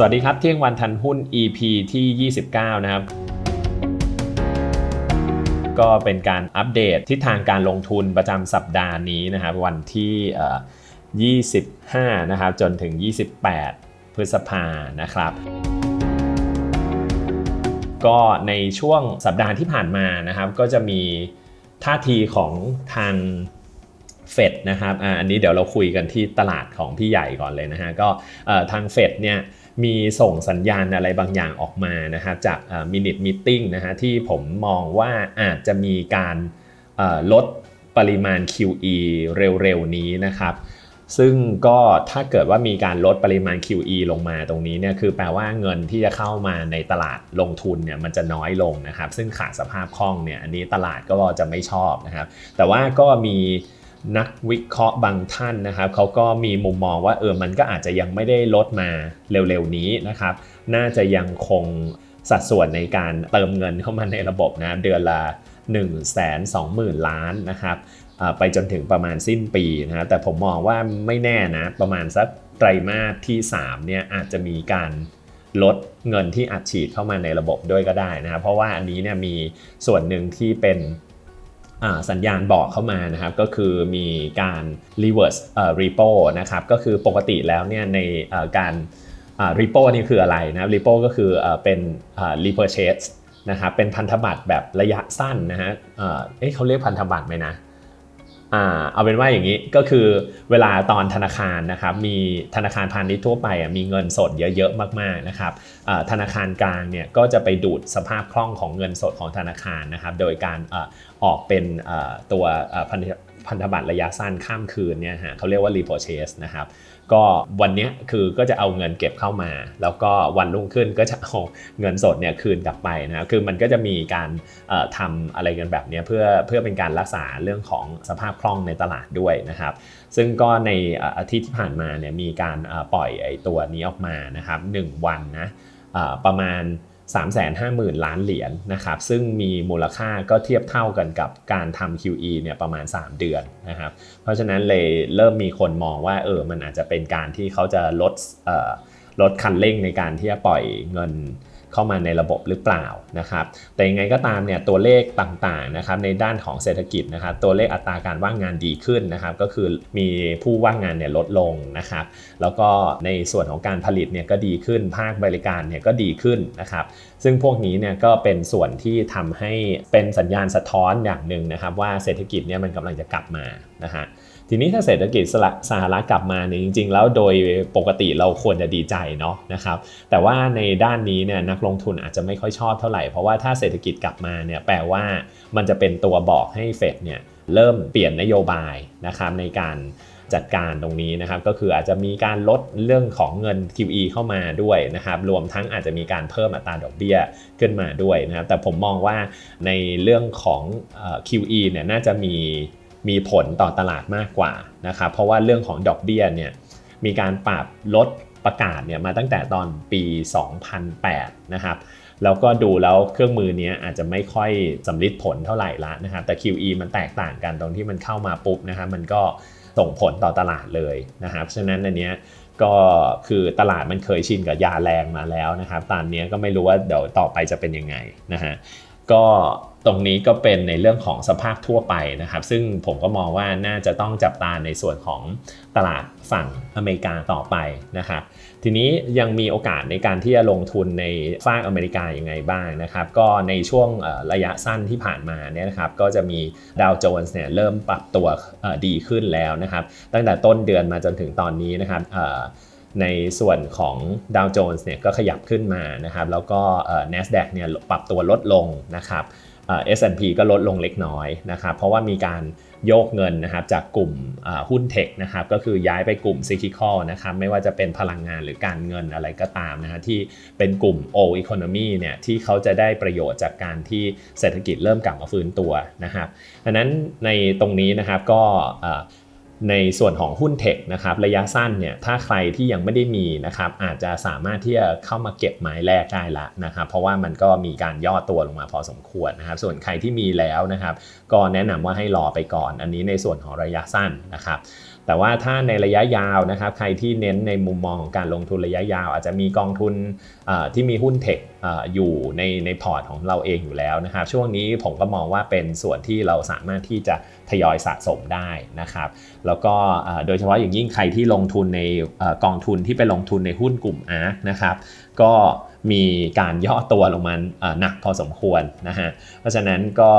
สวัสดีครับ เที่ยงวันทันหุ้น EP ที่ 29 นะครับ ก็เป็นการอัปเดตทิศทางการลงทุนประจำสัปดาห์นี้นะครับ วันที่เอ่อ25 นะครับ จนถึง 28 พฤษภานะครับ ก็ในช่วงสัปดาห์ที่ผ่านมานะครับ ก็จะมีท่าทีของทางเฟดนะครับ อันนี้เดี๋ยวเราคุยกันที่ตลาดของพี่ใหญ่ก่อนเลยนะฮะ ก็ทางเฟดเนี่ย มีส่งสัญญาณอะไรบางอย่างออกมานะครับจากมินิทมิทติ้งนะฮะที่ผมมองว่าอาจจะมีการลดปริมาณ QE เร็วๆนี้นะครับ ซึ่งก็ถ้าเกิดว่ามีการลดปริมาณ QE ลงมาตรงนี้เนี่ยคือแปลว่าเงินที่จะเข้ามาในตลาดลงทุนเนี่ยมันจะน้อยลงนะครับ ซึ่งขาดสภาพคล่องเนี่ยอันนี้ตลาดก็จะไม่ชอบนะครับ แต่ว่าก็มี นักวิเคราะห์บางท่านนะครับเขาก็มีมุมมองว่าเออมันก็อาจจะยังไม่ได้ลดมาเร็วๆนี้นะครับ น่าจะยังคงสัดส่วนในการเติมเงินเข้ามาในระบบนะเดือนละ1 2 0 0 0 0 ล้านนะครับไปจนถึงประมาณสิ้นปีนะแต่ผมมองว่าไม่แน่นะ ประมาณสักไตรมาสที่3เนี่ยอาจจะมีการลดเงินที่อัดฉีดเข้ามาในระบบด้วยก็ได้นะครับเพราะว่าอันนี้เนี่ยมีส่วนหนึ่งที่เป็น สัญญาณบอกเข้ามานะครับก็คือมีการ reverse repo นะครับก็คือปกติแล้วเนี่ยในการ repo นี่คืออะไรนะ repo ก็คือเป็น repurchase นะครับเป็นพันธบัตรแบบระยะสั้นนะฮะเอ๊ะเขาเรียกพันธบัตรไหมนะ อ่าเอาเป็นว่าอย่างนี้ก็คือเวลาตอนธนาคารนะครับมีธนาคารพาณิชย์ทั่วไปมีเงินสดเยอะๆมากๆนะครับธนาคารกลางเนี่ยก็จะไปดูดสภาพคล่องของเงินสดของธนาคารนะครับโดยการออกเป็นตัวพันธบัตรระยะสั้นข้ามคืนเนี่ยฮะเขาเรียกว่า repurchase นะครับ ก็วันนี้คือก็จะเอาเงินเก็บเข้ามา แล้วก็วันรุ่งขึ้นก็จะเอาเงินสดเนี่ยคืนกลับไปนะครับคือมันก็จะมีการทำอะไรกันแบบนี้เพื่อเพื่อเป็นการรักษาเรื่องของสภาพคล่องในตลาดด้วยนะครับ ซึ่งก็ในอาทิตย์ที่ผ่านมาเนี่ยมีการปล่อยไอ้ตัวนี้ออกมานะครับ1วันนะประมาณ 350,000 ล้านเหรียญนนะครับซึ่งมีมูลค่าก็เทียบเท่ากันกับการทำ QE เนี่ยประมาณ 3 เดือนนะครับเพราะฉะนั้นเลยเริ่มมีคนมองว่าเออมันอาจจะเป็นการที่เขาจะลดลดคันเร่งในการที่จะปล่อยเงิน เข้ามาในระบบหรือเปล่านะครับ แต่ยังไงก็ตามเนี่ยตัวเลขต่างๆนะครับในด้านของเศรษฐกิจนะครับตัวเลขอัตราการว่างงานดีขึ้นนะครับ ก็คือมีผู้ว่างงานเนี่ยลดลงนะครับ แล้วก็ในส่วนของการผลิตเนี่ยก็ดีขึ้น ภาคบริการเนี่ยก็ดีขึ้นนะครับ ซึ่งพวกนี้เนี่ยก็เป็นส่วนที่ทำให้เป็นสัญญาณสะท้อนอย่างหนึ่งนะครับ ว่าเศรษฐกิจเนี่ยมันกำลังจะกลับมานะฮะ ทีนี้ถ้าเศรษฐกิจสหรัฐกลับมาเนี่ยจริง ๆ แล้วโดยปกติเราควรจะดีใจเนาะนะครับแต่ว่าในด้านนี้เนี่ยนักลงทุนอาจจะไม่ค่อยชอบเท่าไหร่ เพราะว่าถ้าเศรษฐกิจกลับมาเนี่ยแปลว่ามันจะเป็นตัวบอกให้เฟดเนี่ยเริ่มเปลี่ยนนโยบายนะครับในการจัดการตรงนี้นะครับก็คืออาจจะมีการลดเรื่องของเงิน QE เข้ามาด้วยนะครับรวมทั้งอาจจะมีการเพิ่มอัตราดอกเบี้ยขึ้นมาด้วยนะครับแต่ผมมองว่าในเรื่องของ QE เนี่ยน่าจะมี มีผลต่อตลาดมากกว่านะครับเพราะว่าเรื่องของดอกเบี้ยเนี่ยมีการปรับลดประกาศเนี่ยมาตั้งแต่ตอนปี 2008 นะครับแล้วก็ดูแล้วเครื่องมือนี้อาจจะไม่ค่อยสำลิดผลเท่าไหร่ละนะครับแต่ QE มันแตกต่างกันตรงที่มันเข้ามาปุ๊บนะครับมันก็ส่งผลต่อตลาดเลยนะครับฉะนั้นอันนี้ก็คือตลาดมันเคยชินกับยาแรงมาแล้วนะครับตอนนี้ก็ไม่รู้ว่าเดี๋ยวต่อไปจะเป็นยังไงนะฮะ ก็ตรงนี้ก็เป็นในเรื่องของสภาพทั่วไปนะครับ ซึ่งผมก็มองว่าน่าจะต้องจับตาในส่วนของตลาดฝั่งอเมริกาต่อไปนะครับ ทีนี้ยังมีโอกาสในการที่จะลงทุนในฝั่งอเมริกาอย่างไงบ้างนะครับ ก็ในช่วงระยะสั้นที่ผ่านมาเนี่ยนะครับก็จะมีดาวโจนส์เนี่ยเริ่มปรับตัวดีขึ้นแล้วนะครับ ตั้งแต่ต้นเดือนมาจนถึงตอนนี้นะครับ ในส่วนของดาวโจนส์เนี่ยก็ขยับขึ้นมานะครับแล้วก็ NASDAQ เนี่ยปรับตัวลดลงนะครับ S&P ก็ลดลงเล็กน้อยนะครับเพราะว่ามีการโยกเงินนะครับจากกลุ่มหุ้นเทคนะครับก็คือย้ายไปกลุ่มซิคิคอลนะครับไม่ว่าจะเป็นพลังงานหรือการเงินอะไรก็ตามนะฮะที่เป็นกลุ่ม O Economy เนี่ยที่เขาจะได้ประโยชน์จากการที่เศรษฐกิจเริ่มกลับมาฟื้นตัวนะครับดังนั้นในตรงนี้นะครับก็ ในส่วนของหุ้นเทคนะครับระยะสั้นเนี่ยถ้าใครที่ยังไม่ได้มีนะครับอาจจะสามารถที่จะเข้ามาเก็บไม้แรกได้ละนะครับเพราะว่ามันก็มีการย่อตัวลงมาพอสมควรนะครับ ส่วนใครที่มีแล้วนะครับ ก็แนะนำว่าให้รอไปก่อน อันนี้ในส่วนของระยะสั้นนะครับ แต่ว่าถ้าในระยะยาวนะครับใครที่เน้นในมุมมองของการลงทุนระยะยาว อาจจะมีกองทุนที่มีหุ้นเทคอยู่ในในพอร์ตของเราเองอยู่แล้วนะครับ ช่วงนี้ผมก็มองว่าเป็นส่วนที่เราสามารถที่จะทยอยสะสมได้นะครับ แล้วก็โดยเฉพาะอย่างยิ่งใครที่ลงทุนในกองทุนที่ไปลงทุนในหุ้นกลุ่มอาร์นะครับก็มีการย่อตัวลงมาหนักพอสมควรนะฮะเพราะฉะนั้นก็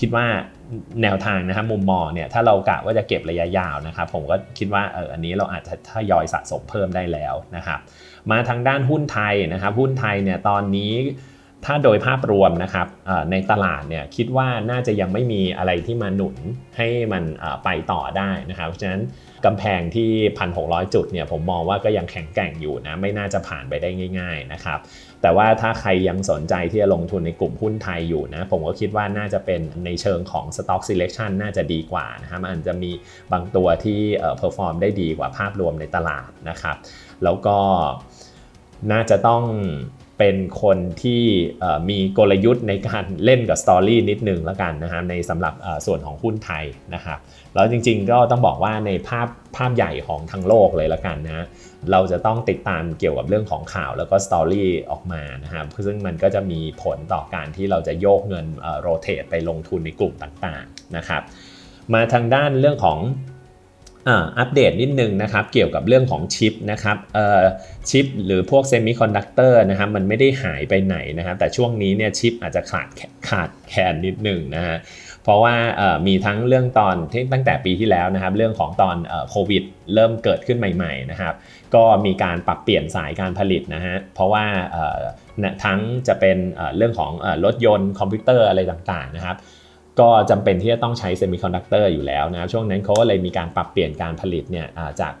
คิดว่า แนวทางนะครับมุมมองเนี่ยถ้าเรากะว่าจะเก็บระยะยาวนะครับผมก็คิดว่าเอออันนี้เราอาจจะทยอยสะสมเพิ่มได้แล้วนะครับมาทางด้านหุ้นไทยนะครับหุ้นไทยเนี่ยตอนนี้ ถ้าโดยภาพรวมนะครับในตลาดเนี่ยคิดว่าน่าจะยังไม่มีอะไรที่มาหนุนให้มันไปต่อได้นะครับเพราะฉะนั้นกำแพงที่ 1,600 จุดเนี่ยผมมองว่าก็ยังแข็งแกร่งอยู่นะไม่น่าจะผ่านไปได้ง่าย ๆนะครับ แต่ว่าถ้าใครยังสนใจที่จะลงทุนในกลุ่มหุ้นไทยอยู่นะผมก็คิดว่าน่าจะเป็นในเชิงของ Stock Selection น่าจะดีกว่านะครับมันจะมีบางตัวที่เอ่อ perform ได้ดีกว่าภาพรวมในตลาดนะครับ แล้วก็น่าจะต้อง เป็นคนที่มีกลยุทธ์ในการเล่นกับสตอรี่นิดนึงแล้วกันนะครับในสำหรับส่วนของหุ้นไทยนะครับแล้วจริงๆก็ต้องบอกว่าในภาพภาพใหญ่ของทั้งโลกเลยล้วกันนะเราจะต้องติดตามเกี่ยวกับเรื่องของข่าวแล้วก็สตอรี่ออกมานะครับซึ่งมันก็จะมีผลต่อการที่เราจะโยกเงินโรเตทไปลงทุนในกลุ่มต่างๆนะครับมาทางด้านเรื่องของ อัปเดตนิดนึงนะครับเกี่ยวกับเรื่องของชิปนะครับชิปหรือพวกเซมิคอนดักเตอร์นะครับมันไม่ได้หายไปไหนนะครับแต่ช่วงนี้เนี่ยชิปอาจจะขาดขาดแคลนนิดนึงนะฮะเพราะว่ามีทั้งเรื่องตอนที่ตั้งแต่ปีที่แล้วนะครับเรื่องของตอนโควิดเริ่มเกิดขึ้นใหม่ๆนะครับก็มีการปรับเปลี่ยนสายการผลิตนะฮะเพราะว่าทั้งจะเป็นเรื่องของรถยนต์คอมพิวเตอร์อะไรต่างๆนะครับ ก็จำเป็นที่จะต้องใช้เซมิคอนดักเตอร์อยู่แล้วนะช่วงนั้นเขาก็เลยมีการปรับเปลี่ยนการผลิตเนี่ยจาก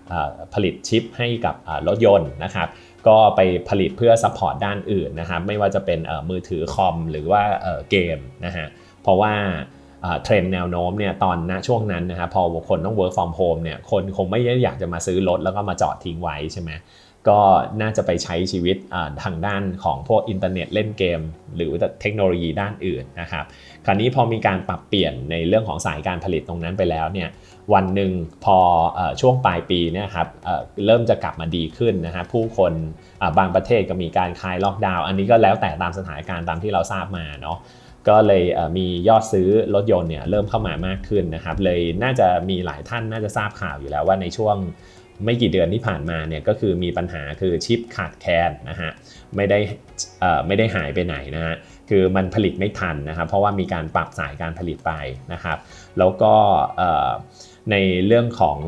ผลิตชิปให้กับรถยนต์นะครับก็ไปผลิตเพื่อซัพพอร์ตด้านอื่นนะครับไม่ว่าจะเป็นมือถือคอมหรือว่าเกมนะฮะเพราะว่าเทรนแนวโน้มเนี่ยตอนณช่วงนั้นนะครับพอคนต้อง work from home เนี่ยคนคงไม่อยากจะมาซื้อรถแล้วก็มาจอดทิ้งไว้ใช่ไหม ก็น่าจะไปใช้ชีวิตทางด้านของพวกอินเทอร์เน็ตเล่นเกม หรือเทคโนโลยีด้านอื่นนะครับ คราวนี้พอมีการปรับเปลี่ยนในเรื่องของสายการผลิตตรงนั้นไปแล้วเนี่ยวันหนึ่งพอช่วงปลายปีเนี่ยครับเริ่มจะกลับมาดีขึ้นนะฮะผู้คนบางประเทศก็มีการคลายล็อกดาวน์อันนี้ก็แล้วแต่ตามสถานการณ์ตามที่เราทราบมาเนาะก็เลยมียอดซื้อรถยนต์เนี่ยเริ่มเข้ามามากขึ้นนะครับเลยน่าจะมีหลายท่านน่าจะทราบข่าวอยู่แล้วว่าในช่วง ไม่กี่เดือนที่ผ่านมาเนี่ยก็คือมีปัญหาคือชิปขาดแคลนนะฮะไม่ได้ไม่ได้หายไปไหนนะฮะคือมันผลิตไม่ทันนะครับเพราะว่ามีการปรับสายการผลิตไปนะครับ แล้วก็ในเรื่องของ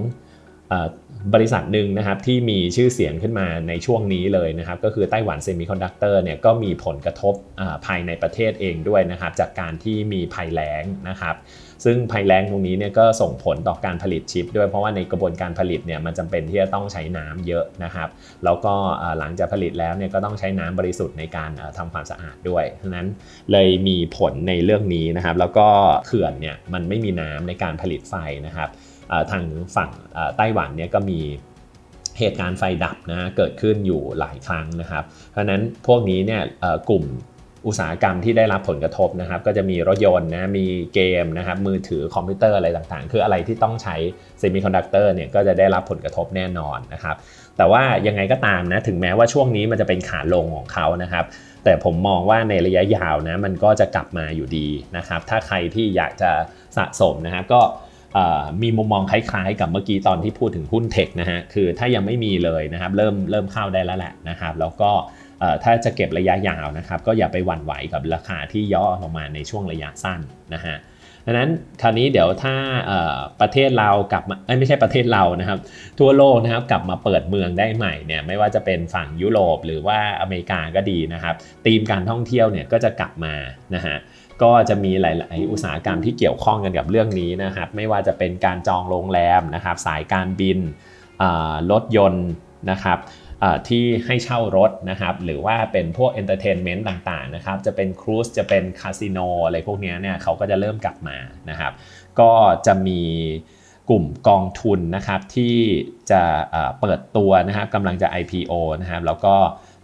บริษัทหนึ่งนะครับที่มีชื่อเสียงขึ้นมาในช่วงนี้เลยนะครับ ก็คือไต้หวันเซมิคอนดักเตอร์เนี่ยก็มีผลกระทบภายในประเทศเองด้วยนะครับ จากการที่มีภัยแล้งนะครับ ซึ่งภัยแล้งตรงนี้เนี่ยก็ส่งผลต่อการผลิตชิป ด้วยเพราะว่าในกระบวนการผลิตเนี่ยมันจำเป็นที่จะต้องใช้น้ำเยอะนะครับ แล้วก็หลังจากผลิตแล้วเนี่ยก็ต้องใช้น้ำบริสุทธิ์ในการทำความสะอาดด้วยฉะนั้นเลยมีผลในเรื่องนี้นะครับ แล้วก็เขื่อนเนี่ยมันไม่มีน้ำในการผลิตไฟนะครับทางฝั่งไต้หวันเนี่ยก็มีเหตุการณ์ไฟดับนะเกิดขึ้นอยู่หลายครั้งนะครับ เพราะนั้นพวกนี้เนี่ยกลุ่ม อุตสาหกรรมที่ได้รับผลกระทบนะครับ ก็จะมีรถยนต์นะมีเกมนะครับมือถือคอมพิวเตอร์อะไรต่างๆ คืออะไรที่ต้องใช้เซมิคอนดักเตอร์เนี่ยก็จะได้รับผลกระทบแน่นอนนะครับ แต่ว่ายังไงก็ตามนะถึงแม้ว่าช่วงนี้มันจะเป็นขาลงของเขานะครับ แต่ผมมองว่าในระยะยาวนะมันก็จะกลับมาอยู่ดีนะครับ ถ้าใครที่อยากจะสะสมนะครับก็มีมุมมองคล้ายๆ กับเมื่อกี้ตอนที่พูดถึงหุ้นเทคนะฮะคือถ้ายังไม่มีเลยนะครับเริ่มเริ่มเข้าได้แล้วแหละนะครับ แล้วก็ ถ้าจะเก็บระยะยาวนะครับก็อย่าไปหวั่นไหวกับราคาที่ย่อลงมาในช่วงระยะสั้นนะฮะดังนั้นคราวนี้เดี๋ยวถ้าประเทศเรากลับมาไม่ใช่ประเทศเรานะครับ ทั่วโลกนะครับกลับมาเปิดเมืองได้ใหม่เนี่ยไม่ว่าจะเป็นฝั่งยุโรปหรือว่าอเมริกาก็ดีนะครับธีมการท่องเที่ยวเนี่ยก็จะกลับมานะฮะก็จะมีหลาย ๆ อุตสาหกรรมที่เกี่ยวข้องกันกับเรื่องนี้นะครับ ไม่ว่าจะเป็นการจองโรงแรมนะครับ สายการบินรถยนต์นะครับ ที่ให้เช่ารถนะครับหรือว่าเป็นพวกเอนเตอร์เทนเมนต์ต่างๆนะครับจะเป็นครูซจะเป็นคาสิโนอะไรพวกนี้เนี่ยเขาก็จะเริ่มกลับมานะครับก็จะมีกลุ่มกองทุนนะครับที่จะเปิดตัวนะครับกำลังจะ IPO นะครับแล้วก็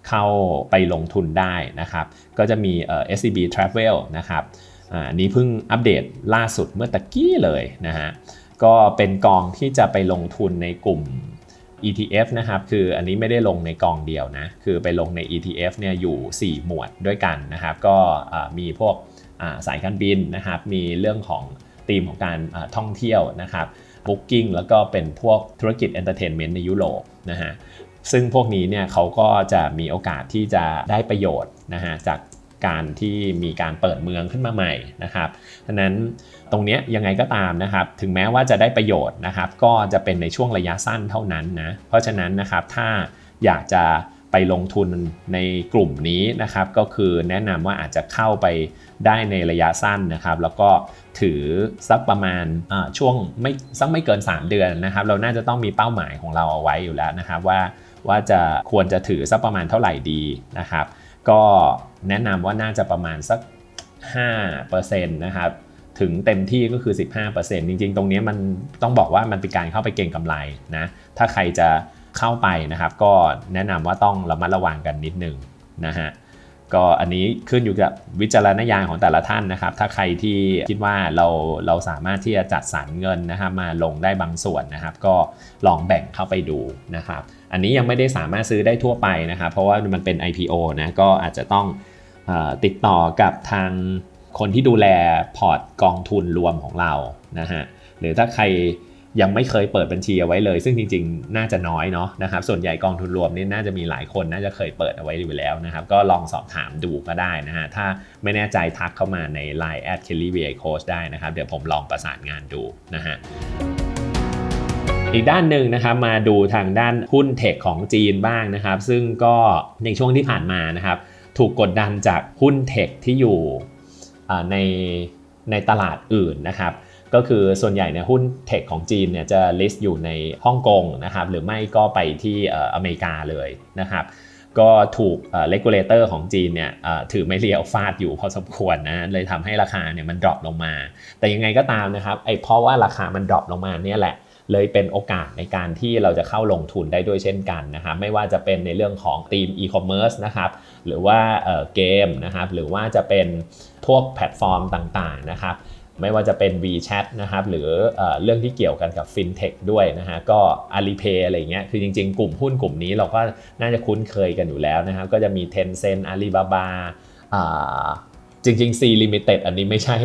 เข้าไปลงทุนได้นะครับ ก็จะมี SCB Travel นะครับอันนี้เพิ่งอัปเดตล่าสุดเมื่อตะกี้เลยนะฮะก็เป็นกองที่จะไปลงทุนในกลุ่ม ETF นะครับคืออันนี้ไม่ได้ลงในกองเดียวนะคือไปลงใน ETF เนี่ยอยู่ 4 หมวดด้วยกันนะครับ ก็มีพวกสายการบินนะครับมีเรื่องของธีมของการท่องเที่ยวนะครับ Booking แล้วก็เป็นพวกธุรกิจ Entertainment ในยุโรปนะฮะซึ่งพวกนี้เนี่ยเขาก็จะมีโอกาสที่จะได้ประโยชน์นะฮะจาก การที่มีการเปิดเมืองขึ้นมาใหม่นะครับฉะนั้นตรงนี้ยังไงก็ตามนะครับ ถึงแม้ว่าจะได้ประโยชน์นะครับ ก็จะเป็นในช่วงระยะสั้นเท่านั้นนะ เพราะฉะนั้นนะครับถ้าอยากจะไปลงทุนในกลุ่มนี้นะครับ ก็คือแนะนำว่าอาจจะเข้าไปได้ในระยะสั้นนะครับ แล้วก็ถือสักประมาณช่วงไม่สักไม่เกิน 3 เดือนนะครับ เราน่าจะต้องมีเป้าหมายของเราเอาไว้อยู่แล้วนะครับว่าว่าจะควรจะถือสักประมาณเท่าไหร่ดีนะครับ ก็ แนะนำว่าน่าจะประมาณสัก 5%นะครับถึงเต็มที่ก็คือ 15%จริง ๆ ตรงนี้มันต้องบอกว่ามันเป็นการเข้าไปเก่งกำไรนะถ้าใครจะเข้าไปนะครับ ก็แนะนำว่าต้องระมัดระวังกันนิดนึงนะฮะ ก็อันนี้ขึ้นอยู่กับวิจารณญาณของแต่ละท่านนะครับ ถ้าใครที่คิดว่าเราเราสามารถที่จะจัดสรรเงินนะครับมาลงได้บางส่วนนะครับ ก็ลองแบ่งเข้าไปดูนะครับ อันนี้ยังไม่ได้สามารถซื้อได้ทั่วไปนะครับ เพราะว่ามันเป็น IPO นะก็อาจจะต้องอติดต่อกับทางคนที่ดูแลพอร์ตกองทุนรวมของเรานะฮะหรือถ้าใคร ยังไม่เคยเปิดบัญชีเอาไว้เลย ซึ่งจริงๆ น่าจะน้อยเนาะนะครับ ส่วนใหญ่กองทุนรวมนี่น่าจะมีหลายคนน่าจะเคยเปิดเอาไว้อยู่แล้วนะครับ ก็ลองสอบถามดูก็ได้นะฮะ ถ้าไม่แน่ใจทักเข้ามาใน Line at kelly v coach ได้นะครับ เดี๋ยวผมลองประสานงานดูนะฮะอีกด้านหนึ่งนะครับมาดูทางด้านหุ้นเทคของจีนบ้างนะครับ ซึ่งก็ในช่วงที่ผ่านมานะครับ ถูกกดดันจากหุ้นเทคที่อยู่ในในตลาดอื่นนะครับ ก็คือส่วนใหญ่เนี่ยหุ้นเทคของจีนเนี่ยจะ list อยู่ในฮ่องกงนะครับหรือไม่ก็ไปที่อเมริกาเลยนะครับก็ถูกเลกูลเลเตอร์ของจีนเนี่ยถือไม่เรียวฟาดอยู่พอสมควรนะเลยทำให้ราคาเนี่ยมันดรอปลงมา แต่ยังไงก็ตามนะครับไอ้เพราะว่าราคามันดรอปลงมาเนี่ยแหละเลยเป็นโอกาสในการที่เราจะเข้าลงทุนได้ด้วยเช่นกันนะครับไม่ว่าจะเป็นในเรื่องของทีมอีคอมเมิร์ซนะครับหรือว่าเกมนะครับหรือว่าจะเป็นพวกแพลตฟอร์มต่างๆนะครับ ไม่ว่าจะเป็น WeChat นะครับหรือเอเรื่องที่เกี่ยวกันกับ FinTech ด้วยนะฮะก็ Alipay อะไรเงี้ยคือจริง ๆ กลุ่มหุ้นกลุ่มนี้เราก็น่าจะคุ้นเคยกันอยู่แล้วนะครับก็จะมี Tencent Alibaba จริงๆ C Limited อันนี้ไม่ใช่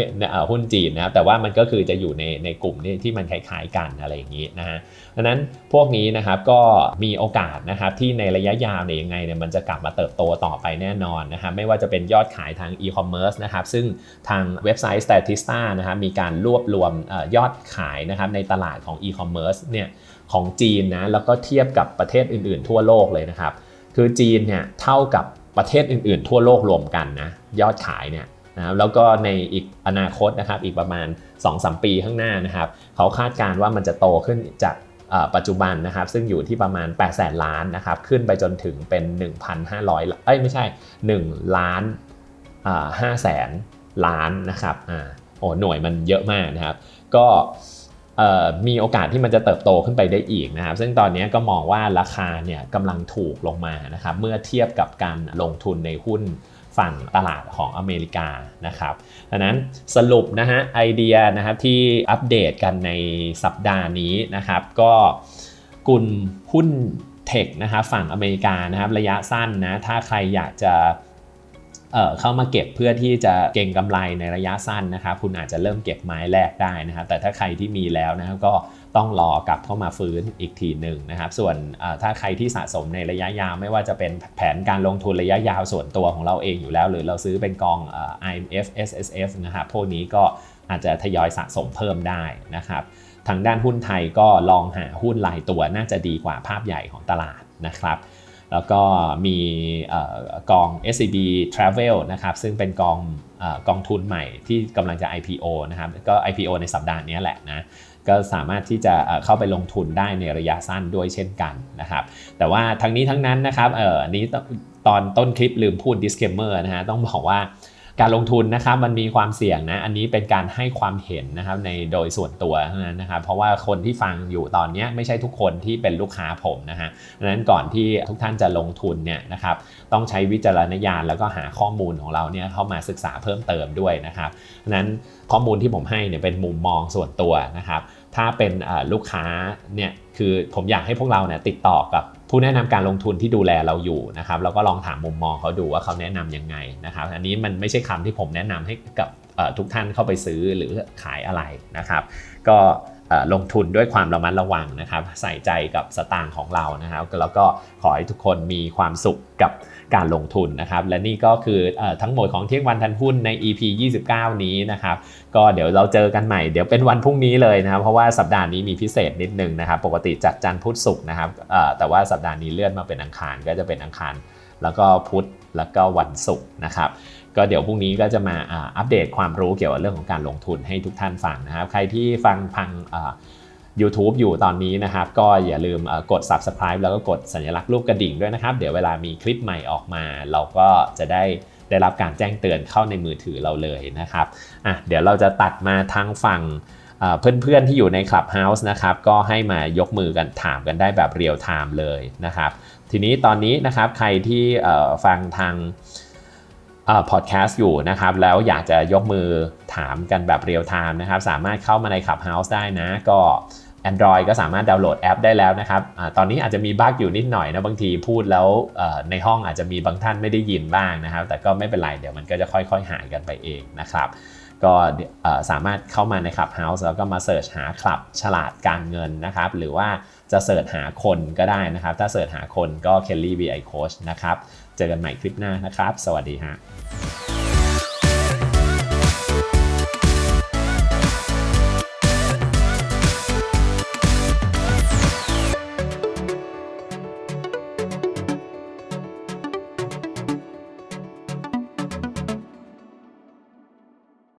หุ้นจีนนะครับแต่ว่ามันก็คือจะอยู่ในในกลุ่มนี้ที่มันคล้ายๆกันอะไรอย่างนี้นะฮะดังนั้นพวกนี้นะครับก็มีโอกาสนะครับที่ในระยะยาวเนี่ยยังไงเนี่ยมันจะกลับมาเติบโตต่อไปแน่นอนนะครับไม่ว่าจะเป็นยอดขายทาง e-commerce นะครับซึ่งทางเว็บไซต์ Statista นะครับมีการรวบรวมยอดขายนะครับในตลาดของ e-commerce เนี่ยของจีนนะแล้วก็เทียบกับประเทศอื่นๆ ทั่วโลกเลยนะครับคือจีนเนี่ยเท่ากับประเทศอื่นๆ ทั่วโลกรวมกันนะ ยอดขายเนี่ยนะแล้วก็ในอีกอนาคตนะครับอีกประมาณ 2-3 ปีข้างหน้านะครับเขาคาดการณ์ว่ามันจะโตขึ้นจากปัจจุบันนะครับซึ่งอยู่ที่ประมาณ 8 0 0แสนล้านนะครับขึ้นไปจนถึงเป็น 1,500 เอ้ยไม่ใช่ 1 ล้านห้าแสนล้านนะครับอ่าโอ้หน่วยมันเยอะมากนะครับ ก็มีโอกาสที่มันจะเติบโตขึ้นไปได้อีกนะครับ ซึ่งตอนนี้ก็มองว่าราคาเนี่ยกำลังถูกลงมานะครับเมื่อเทียบกับการลงทุนในหุ้น ฝั่งตลาดของอเมริกานะครับดังนั้นสรุปนะฮะไอเดียนะครับที่อัปเดตกันในสัปดาห์นี้นะครับ ก็กลุ่มหุ้นเทคนะครับฝั่งอเมริกานะครับระยะสั้นนะถ้าใครอยากจะเข้ามาเก็บเพื่อที่จะเก่งกำไรในระยะสั้นนะครับคุณอาจจะเริ่มเก็บไม้แรกได้นะครับแต่ถ้าใครที่มีแล้วนะครับก็ ต้องรอกลับเข้ามาฟื้นอีกทีหนึ่งนะครับ ส่วนถ้าใครที่สะสมในระยะยาวไม่ว่าจะเป็นแผนการลงทุนระยะยาวส่วนตัวของเราเองอยู่แล้ว หรือเราซื้อเป็นกอง IMF SSF นะครับพวกนี้ก็อาจจะทยอยสะสมเพิ่มได้นะครับทางด้านหุ้นไทยก็ลองหาหุ้นรายตัวน่าจะดีกว่าภาพใหญ่ของตลาดนะครับ แล้วก็มีกอง SCB Travel นะครับซึ่งเป็นกองกองทุนใหม่ที่กำลังจะ IPO นะครับก็ IPO ในสัปดาห์นี้แหละนะ ก็สามารถที่จะเข้าไปลงทุนได้ในระยะสั้นด้วยเช่นกันนะครับแต่ว่าทั้งนี้ทั้งนั้นนะครับเออนนี้ตอนต้นคลิปลืมพูด disclaimer นะฮะต้องบอกว่า การลงทุนนะครับมันมีความเสี่ยงนะอันนี้เป็นการให้ความเห็นนะครับในโดยส่วนตัวเท่านั้นนะครับเพราะว่าคนที่ฟังอยู่ตอนนี้ไม่ใช่ทุกคนที่เป็นลูกค้าผมนะฮะดังนั้นก่อนที่ทุกท่านจะลงทุนเนี่ยนะครับต้องใช้วิจารณญาณแล้วก็หาข้อมูลของเราเนี่ยเข้ามาศึกษาเพิ่มเติมด้วยนะครับดังนั้นข้อมูลที่ผมให้เนี่ยเป็นมุมมองส่วนตัวนะครับถ้าเป็นลูกค้าเนี่ยคือผมอยากให้พวกเราเนี่ยติดต่อกับ ผู้แนะนำการลงทุนที่ดูแลเราอยู่นะครับแล้วก็ลองถามมุมมองเขาดูว่าเขาแนะนํำยังไงนะครับ อันนี้มันไม่ใช่คำที่ผมแนะนำให้กับทุกท่านเข้าไปซื้อหรือขายอะไรนะครับ ก็ ลงทุนด้วยความระมัดระวังนะครับใส่ใจกับสตางค์ของเรานะครับแล้วก็ขอให้ทุกคนมีความสุขกับการลงทุนนะครับและนี่ก็คืออทั้งหมดของเที่ยงวันทันหุ้นใน EP 29 นี้นะครับก็เดี๋ยวเราเจอกันใหม่เดี๋ยวเป็นวันพรุ่งนี้เลยนะครับเพราะว่าสัปดาห์นี้มีพิเศษนิดนึงนะครับปกติจัดจันทร์พุธศุกร์นะครับแต่ว่าสัปดาห์นี้เลื่อนมาเป็นอังคารก็จะเป็นอังคาร แล้วก็พุธแล้วก็วันศุกร์นะครับ ก็เดี๋ยวพรุ่งนี้ก็จะมาอัปเดตความรู้เกี่ยวกับเรื่องของการลงทุนให้ทุกท่านฟังนะครับ ใครที่ฟังพัง YouTube อยู่ตอนนี้นะครับ ก็อย่าลืมกด Subscribe แล้วก็กดสัญลักษณ์รูปกระดิ่งด้วยนะครับ เดี๋ยวเวลามีคลิปใหม่ออกมา เราก็จะได้ได้รับการแจ้งเตือนเข้าในมือถือเราเลยนะครับอะเดี๋ยวเราจะตัดมาทางฝั่งเพื่อนๆที่อยู่ใน Clubhouse นะครับ ก็ให้มายกมือกันถามกันได้แบบเรียลไทม์เลยนะครับ ทีนี้ตอนนี้นะครับใครที่ฟังทาง พอดแคสต์อยู่นะครับ แล้วอยากจะยกมือถามกันแบบเรียลไทม์นะครับ สามารถเข้ามาใน Clubhouse ได้นะก็ Android ก็สามารถดาวน์โหลดแอปได้แล้วนะครับอตอนนี้อาจจะมีบั๊กอยู่นิดหน่อยนะบางทีพูดแล้วในห้องอาจจะมีบางท่านไม่ได้ยินบ้างนะครับ แต่ก็ไม่เป็นไรเดี๋ยวมันก็จะค่อยๆ หายกันไปเองนะครับ ก็สามารถเข้ามาใน Clubhouse แล้วก็มาเสิร์ชหาคลับฉลาดการเงินนะครับ หรือว่าจะเสิร์ชหาคนก็ได้นะครับ ถ้าเสิร์ชหาคนก็ Kelly VI Coach นะครับ เจอกันใหม่คลิปหน้านะครับ สวัสดีฮะ